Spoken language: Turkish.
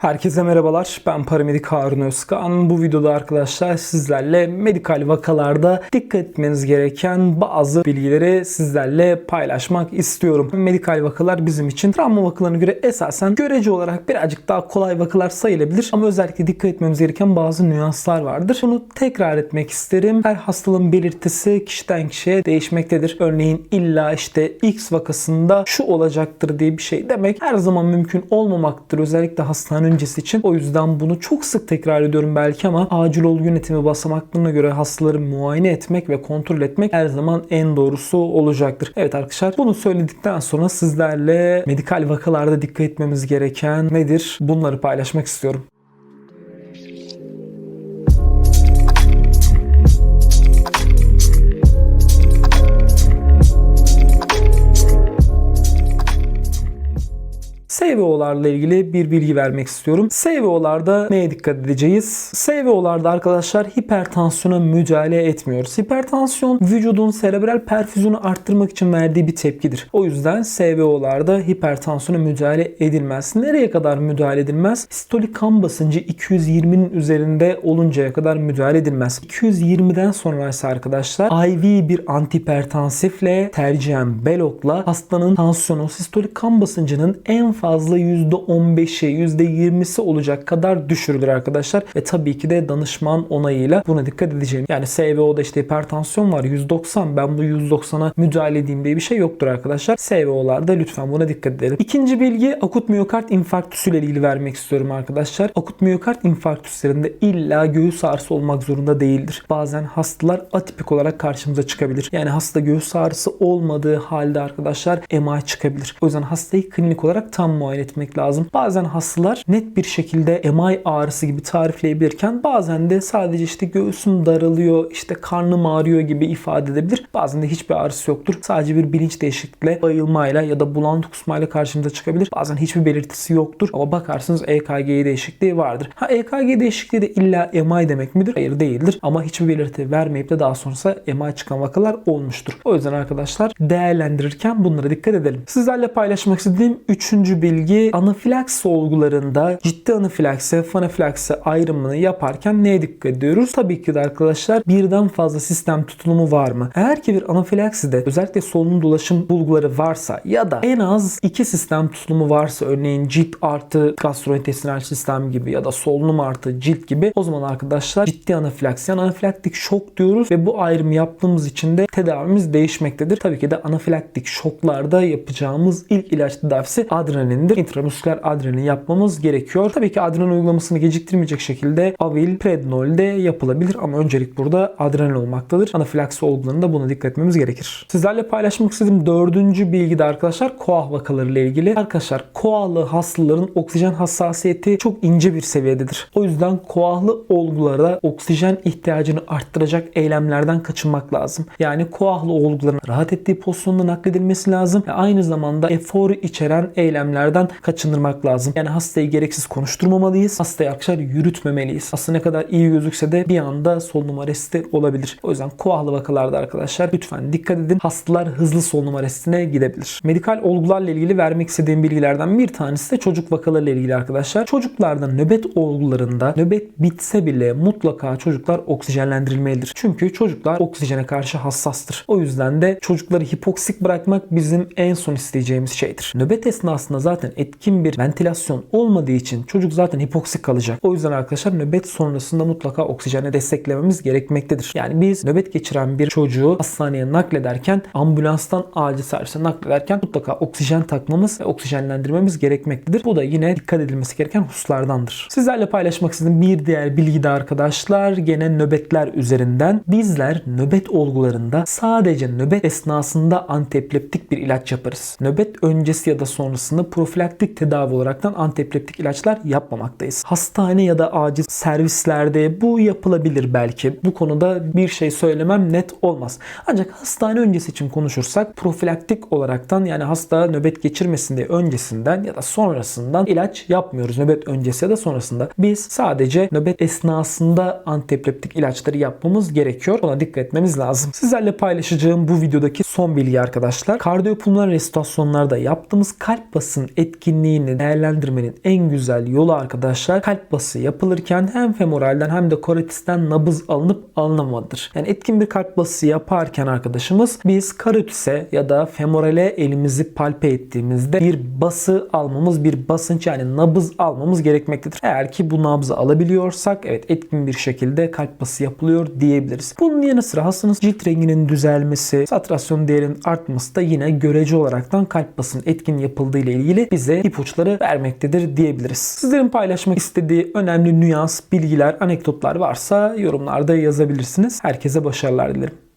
Herkese merhabalar. Ben paramedik Harun Özkan. Bu videoda arkadaşlar sizlerle medikal vakalarda dikkat etmeniz gereken bazı bilgileri sizlerle paylaşmak istiyorum. Medikal vakalar bizim için travma vakalarına göre esasen görece olarak birazcık daha kolay vakalar sayılabilir. Ama özellikle dikkat etmemiz gereken bazı nüanslar vardır. Bunu tekrar etmek isterim. Her hastalığın belirtisi kişiden kişiye değişmektedir. Örneğin illa işte X vakasında şu olacaktır diye bir şey demek her zaman mümkün olmamaktır. Özellikle hastane öncesi için. O yüzden bunu çok sık tekrar ediyorum belki ama acil olgu yönetimi basamaklarına göre hastaları muayene etmek ve kontrol etmek her zaman en doğrusu olacaktır. Evet arkadaşlar bunu söyledikten sonra sizlerle medikal vakalarda dikkat etmemiz gereken nedir? Bunları paylaşmak istiyorum. SVO'larla ilgili bir bilgi vermek istiyorum. SVO'larda neye dikkat edeceğiz? SVO'larda arkadaşlar hipertansiyona müdahale etmiyoruz. Hipertansiyon vücudun serebral perfüzyonu arttırmak için verdiği bir tepkidir. O yüzden SVO'larda hipertansiyona müdahale edilmez. Nereye kadar müdahale edilmez? Sistolik kan basıncı 220'nin üzerinde oluncaya kadar müdahale edilmez. 220'den sonra ise arkadaşlar IV bir antihipertansifle tercihen Belok'la hastanın tansiyonu sistolik kan basıncının en fazla %15'i %20'si olacak kadar düşürülür arkadaşlar. Ve tabii ki de danışman onayıyla buna dikkat edeceğim. Yani SVO'da işte hipertansiyon var 190 ben bu 190'a müdahale edeyim diye bir şey yoktur arkadaşlar. SVO'larda lütfen buna dikkat edelim. İkinci bilgi akut miyokard infarktüsü ile ilgili vermek istiyorum arkadaşlar. Akut miyokard infarktüslerinde illa göğüs ağrısı olmak zorunda değildir. Bazen hastalar atipik olarak karşımıza çıkabilir. Yani hasta göğüs ağrısı olmadığı halde arkadaşlar MI çıkabilir. O yüzden hastayı klinik olarak tam muayene etmek lazım. Bazen hastalar net bir şekilde MI ağrısı gibi tarifleyebilirken bazen de sadece işte göğsüm daralıyor, işte karnım ağrıyor gibi ifade edebilir. Bazen de hiçbir ağrısı yoktur. Sadece bir bilinç değişikliğiyle, bayılmayla ya da bulantı kusmayla karşımıza çıkabilir. Bazen hiçbir belirtisi yoktur ama bakarsınız EKG değişikliği vardır. Ha EKG değişikliği de illa MI demek midir? Hayır değildir. Ama hiçbir belirti vermeyip de daha sonrasında MI çıkan vakalar olmuştur. O yüzden arkadaşlar değerlendirirken bunlara dikkat edelim. Sizlerle paylaşmak istediğim üçüncü bilgi anafilaks olgularında ciddi anafilakse, fanafilakse ayrımını yaparken neye dikkat ediyoruz? Tabii ki de arkadaşlar birden fazla sistem tutulumu var mı? Eğer ki bir anafilakside özellikle solunum dolaşım bulguları varsa ya da en az iki sistem tutulumu varsa örneğin cilt artı gastrointestinal sistem gibi ya da solunum artı cilt gibi o zaman arkadaşlar ciddi anafilaks yani anafilaktik şok diyoruz ve bu ayrımı yaptığımız için de tedavimiz değişmektedir. Tabii ki de anafilaktik şoklarda yapacağımız ilk ilaç tedavisi adrenalindir. İntramusküler adrenalin yapmamız gerekiyor. Tabii ki adrenalin uygulamasını geciktirmeyecek şekilde Avil, Prednol de yapılabilir ama öncelik burada adrenalin olmaktadır. Anafilaksi olgularında buna dikkat etmemiz gerekir. Sizlerle paylaşmak istediğim dördüncü bilgi de arkadaşlar koah vakaları ile ilgili. Arkadaşlar koahlı hastaların oksijen hassasiyeti çok ince bir seviyededir. O yüzden koahlı olgulara oksijen ihtiyacını arttıracak eylemlerden kaçınmak lazım. Yani koahlı olguların rahat ettiği pozisyonda nakledilmesi lazım aynı zamanda efor içeren eylemlerden kaçındırmak lazım. Yani hastayı gereksiz konuşturmamalıyız. Hastayı arkadaşlar yürütmemeliyiz. Hasta ne kadar iyi gözükse de bir anda solunum arresti olabilir. O yüzden koahlı vakalarda arkadaşlar lütfen dikkat edin. Hastalar hızlı solunum arrestine gidebilir. Medikal olgularla ilgili vermek istediğim bilgilerden bir tanesi de çocuk vakalarıyla ilgili arkadaşlar. Çocuklarda nöbet olgularında nöbet bitse bile mutlaka çocuklar oksijenlendirilmelidir. Çünkü çocuklar oksijene karşı hassastır. O yüzden de çocukları hipoksik bırakmak bizim en son isteyeceğimiz şeydir. Nöbet esnasında zaten etkin bir ventilasyon olmadığı için çocuk zaten hipoksik kalacak. O yüzden arkadaşlar nöbet sonrasında mutlaka oksijene desteklememiz gerekmektedir. Yani biz nöbet geçiren bir çocuğu hastaneye naklederken ambulanstan acil servise naklederken mutlaka oksijen takmamız ve oksijenlendirmemiz gerekmektedir. Bu da yine dikkat edilmesi gereken hususlardandır. Sizlerle paylaşmak istediğim bir diğer bilgi de arkadaşlar gene nöbetler üzerinden. Bizler nöbet olgularında sadece nöbet esnasında antiepileptik bir ilaç yaparız. Nöbet öncesi ya da sonrasında profilaktik tedavi olaraktan antiepileptik ilaçlar yapmamaktayız. Hastane ya da acil servislerde bu yapılabilir belki. Bu konuda bir şey söylemem net olmaz. Ancak hastane öncesi için konuşursak profilaktik olaraktan yani hasta nöbet geçirmesin diye öncesinden ya da sonrasından ilaç yapmıyoruz. Nöbet öncesi ya da sonrasında. Biz sadece nöbet esnasında antiepileptik ilaçları yapmamız gerekiyor. Ona dikkat etmemiz lazım. Sizlerle paylaşacağım bu videodaki son bilgi arkadaşlar. Kardiyopulmoner resitasyonlarda yaptığımız kalp basın etkinliğini değerlendirmenin en güzel yolu arkadaşlar kalp bası yapılırken hem femoralden hem de karotisden nabız alınıp alınamadır. Yani etkin bir kalp bası yaparken arkadaşımız biz karotise ya da femorale elimizi palpe ettiğimizde bir bası almamız, bir basınç yani nabız almamız gerekmektedir. Eğer ki bu nabzı alabiliyorsak evet etkin bir şekilde kalp bası yapılıyor diyebiliriz. Bunun yanı sıra hastanız cilt renginin düzelmesi, saturasyon değerinin artması da yine görece olaraktan kalp basının etkin yapıldığı ile ilgili bize ipuçları vermektedir diyebiliriz. Sizlerin paylaşmak istediği önemli nüans, bilgiler, anekdotlar varsa yorumlarda yazabilirsiniz. Herkese başarılar dilerim.